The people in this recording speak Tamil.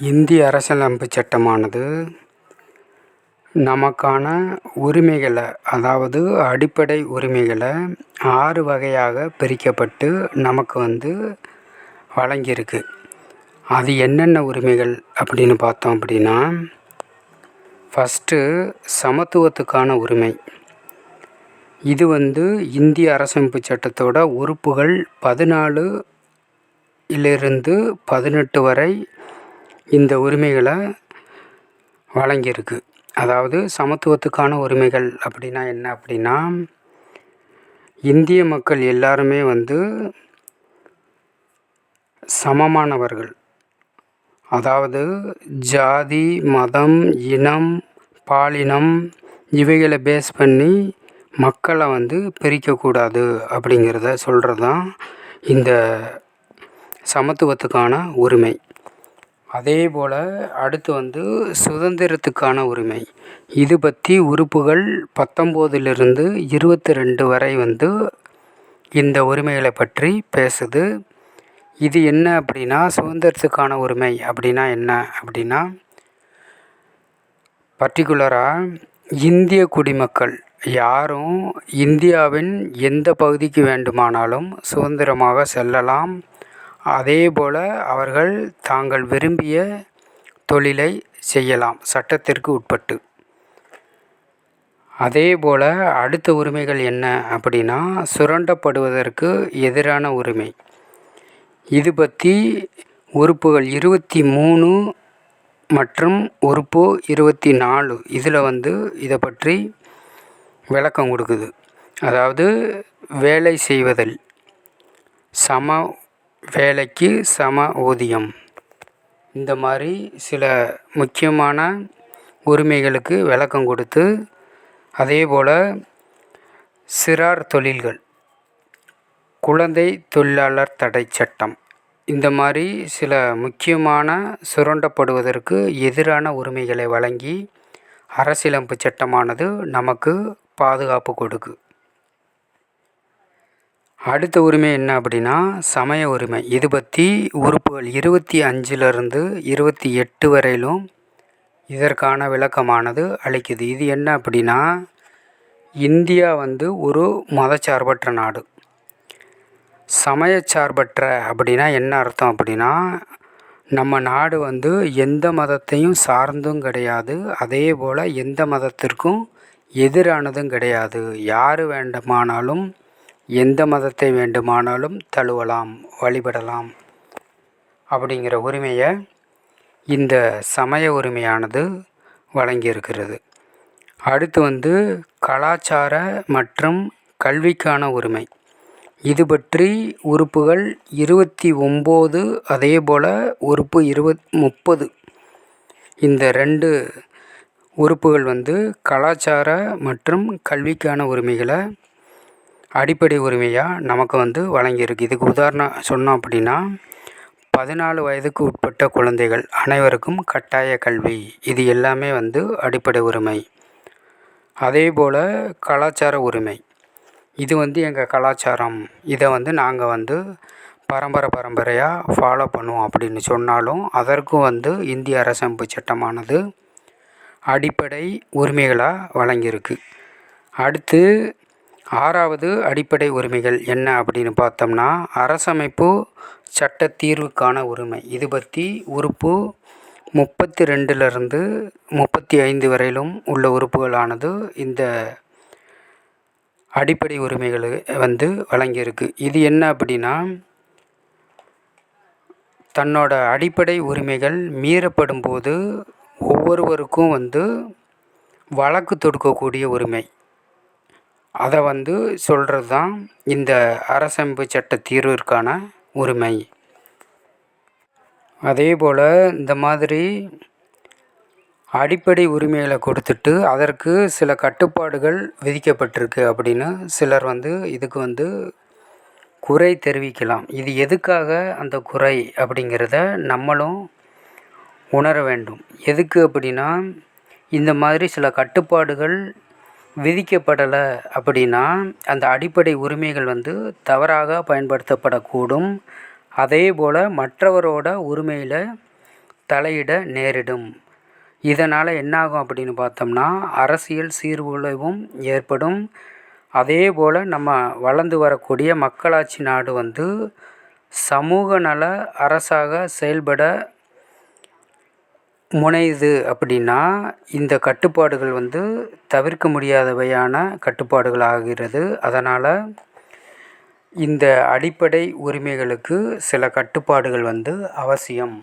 இந்திய அரசியலமைப்பு சட்டமானது நமக்கான உரிமைகளை அதாவது அடிப்படை உரிமைகளை ஆறு வகையாக பிரிக்கப்பட்டு நமக்கு வந்து வழங்கியிருக்கு. அது என்னென்ன உரிமைகள் அப்படின்னு பார்த்தோம் அப்படின்னா ஃபஸ்ட்டு சமத்துவத்துக்கான உரிமை. இது வந்து இந்திய அரசமைப்பு சட்டத்தோட உறுப்புகள் பதினாலு இலிருந்து பதினெட்டு வரை இந்த உரிமைகளை வழங்கியிருக்கு. அதாவது சமத்துவத்துக்கான உரிமைகள் அப்படின்னா என்ன அப்படின்னா இந்திய மக்கள் எல்லாருமே வந்து சமமானவர்கள். அதாவது ஜாதி மதம் இனம் பாலினம் இவைகளை பேஸ் பண்ணி மக்களை வந்து பிரிக்கக்கூடாது அப்படிங்கிறத சொல்கிறது தான் இந்த சமத்துவத்துக்கான உரிமை. அதே போல் அடுத்து வந்து சுதந்திரத்துக்கான உரிமை. இது பற்றி உறுப்புகள் பத்தொம்போதிலிருந்து இருபத்தி ரெண்டு வரை வந்து இந்த உரிமைகளை பற்றி பேசுது. இது என்ன அப்படின்னா சுதந்திரத்துக்கான உரிமை அப்படின்னா என்ன அப்படின்னா பர்டிகுலராக இந்திய குடிமக்கள் யாரும் இந்தியாவின் எந்த பகுதிக்கு வேண்டுமானாலும் சுதந்திரமாக செல்லலாம். அதேபோல் அவர்கள் தாங்கள் விரும்பிய தொழிலை செய்யலாம் சட்டத்திற்கு உட்பட்டு. அதேபோல் அடுத்த உரிமைகள் என்ன அப்படின்னா சுரண்டப்படுவதற்கு எதிரான உரிமை. இது பற்றி உறுப்புகள் இருபத்தி மூணு மற்றும் உறுப்பு இருபத்தி நாலு இதில் வந்து இதை பற்றி விளக்கம் கொடுக்குது. அதாவது வேலை செய்வதில் சம வேலைக்கு சம ஊதியம். இந்த மாதிரி சில முக்கியமான உரிமைகளுக்கு விளக்கம் கொடுத்து அதே போல் சிறார் தொழில்கள் குழந்தை தொழிலாளர் தடை சட்டம் இந்த மாதிரி சில முக்கியமான சுரண்டப்படுவதற்கு எதிரான உரிமைகளை வழங்கி அரசியலமைப்பு சட்டமானது நமக்கு பாதுகாப்பு கொடுக்கு. அடுத்த உரிமை என்ன அப்படின்னா சமய உரிமை. இது பற்றி உறுப்புகள் இருபத்தி அஞ்சிலிருந்து இருபத்தி எட்டு வரையிலும் இதற்கான விளக்கமானது அளிக்குது. இது என்ன அப்படின்னா இந்தியா வந்து ஒரு மதச்சார்பற்ற நாடு. சமயச்சார்பற்ற அப்படின்னா என்ன அர்த்தம் அப்படின்னா நம்ம நாடு வந்து எந்த மதத்தையும் சார்ந்தும் கிடையாது. அதே போல் எந்த மதத்திற்கும் எதிரானதும் கிடையாது. யார் வேண்டுமானாலும் எந்த மதத்தை வேண்டுமானாலும் தழுவலாம் வழிபடலாம் அப்படிங்கிற உரிமையை இந்த சமய உரிமையானது வழங்கியிருக்கிறது. அடுத்து வந்து கலாச்சார மற்றும் கல்விக்கான உரிமை. இது பற்றி உறுப்புகள் இருபத்தி ஒம்பது அதே போல் உறுப்பு இருபத் முப்பது. இந்த ரெண்டு உறுப்புகள் வந்து கலாச்சார மற்றும் கல்விக்கான உரிமைகளை அடிப்படை உரிமையாக நமக்கு வந்து வழங்கியிருக்கு. இதுக்கு உதாரணம் சொன்னோம் அப்படின்னா பதினாலு வயதுக்கு உட்பட்ட குழந்தைகள் அனைவருக்கும் கட்டாய கல்வி. இது எல்லாமே வந்து அடிப்படை உரிமை. அதே போல் கலாச்சார உரிமை. இது வந்து எங்கள் கலாச்சாரம். இதை வந்து நாங்கள் வந்து பரம்பரை பரம்பரையாக ஃபாலோ பண்ணுவோம் அப்படின்னு சொன்னாலும் அதற்கும் வந்து இந்திய அரசமைப்பு சட்டமானது அடிப்படை உரிமைகளாக வழங்கியிருக்கு. அடுத்து ஆறாவது அடிப்படை உரிமைகள் என்ன அப்படின்னு பார்த்தோம்னா அரசமைப்பு சட்ட தீர்வுக்கான உரிமை. இது பற்றி உறுப்பு முப்பத்தி ரெண்டுலேருந்து முப்பத்தி ஐந்து வரையிலும் உள்ள உறுப்புகளானது இந்த அடிப்படை உரிமைகளை வந்து வழங்கியிருக்கு. இது என்ன அப்படின்னா தன்னோட அடிப்படை உரிமைகள் மீறப்படும் போது ஒவ்வொருவருக்கும் வந்து வழக்கு தொடுக்கக்கூடிய உரிமை. அதை வந்து சொல்கிறது தான் இந்த அரசமைப்பு சட்ட தீர்விற்கான உரிமை. அதே போல் இந்த மாதிரி அடிப்படை உரிமைகளை கொடுத்துட்டு அதற்கு சில கட்டுப்பாடுகள் விதிக்கப்பட்டிருக்கு அப்படின்னு சிலர் வந்து இதுக்கு வந்து குறை தெரிவிக்கலாம். இது எதுக்காக அந்த குறை அப்படிங்கிறத நம்மளும் உணர வேண்டும். எதுக்கு அப்படின்னா இந்த மாதிரி சில கட்டுப்பாடுகள் விதிக்கப்படலை அப்படின்னா அந்த அடிப்படை உரிமைகள் வந்து தவறாக பயன்படுத்தப்படக்கூடும். அதே போல் மற்றவரோட உரிமையில் தலையிட நேரிடும். இதனால் என்னாகும் அப்படின்னு பார்த்தோம்னா அரசியல் சீர்குலைவும் ஏற்படும். அதே போல் நம்ம வளர்ந்து வரக்கூடிய மக்களாட்சி நாடு வந்து சமூக நல அரசாக செயல்பட முனையுது அப்படின்னா இந்த கட்டுப்பாடுகள் வந்து தவிர்க்க முடியாதவையான கட்டுப்பாடுகள் ஆகிறது அதனால் இந்த அடிப்படை உரிமைகளுக்கு சில கட்டுப்பாடுகள் வந்து அவசியம்.